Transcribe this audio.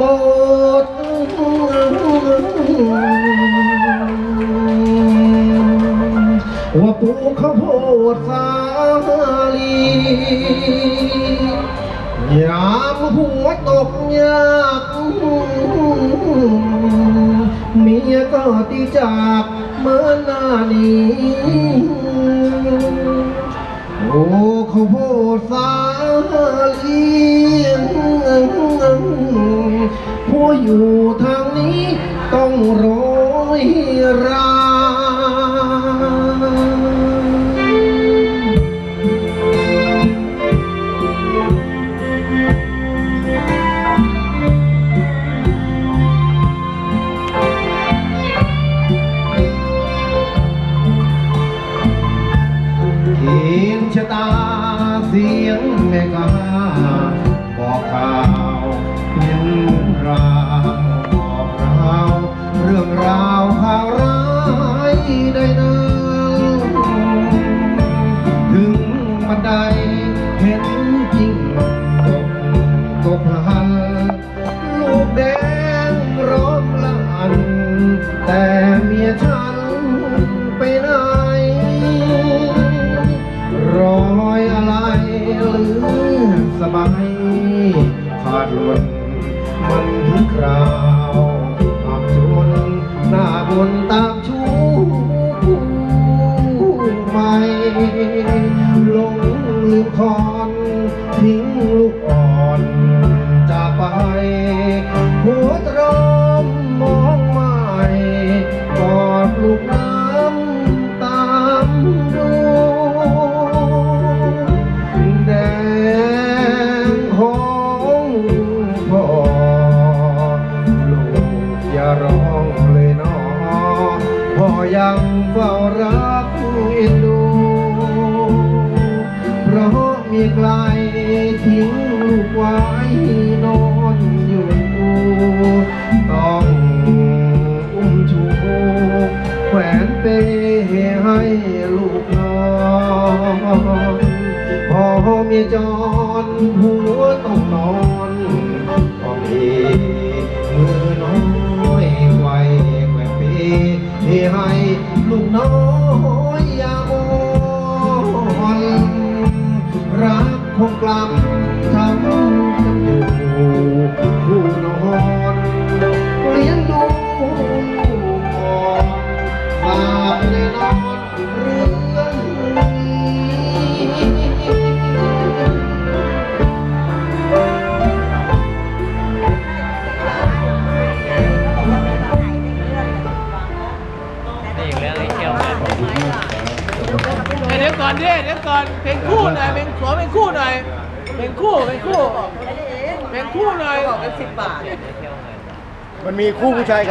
บทว่าปลูกข้าวโพดสาลียามหัวตกยากเมียก็ตีจากเมื่อนานี้โอ้ข้าวโพดสาลี อยู่ทางนี้ต้องโรยราเห็นชะตาเสียงแม่กาบอกข่า เมียฉันไปไหนรอยอะไรหรือสบายขาดหล่นมันถึงคราวอับจนหน้าบนตามชู้ไม่ลงลืมคอ ยังเฝ้ารักเอ็นดู เพราะมีไกลทิ้งลูกไว้นอนอยู่ต้องอุ้มชูแขวนเปให้ลูกนอนพอเมียจรหัวต้องนอนพอมีมือน้อย ให้ลูก อนดิเดี๋ยวก่อนเพลงคู่หน่อยเพลงขอเพลงคู่หน่อยเพลงคู่เพลงคู่เพลงคู่หน่อยเป็นสิบบาท มันมีคู่ผู้ชายกับ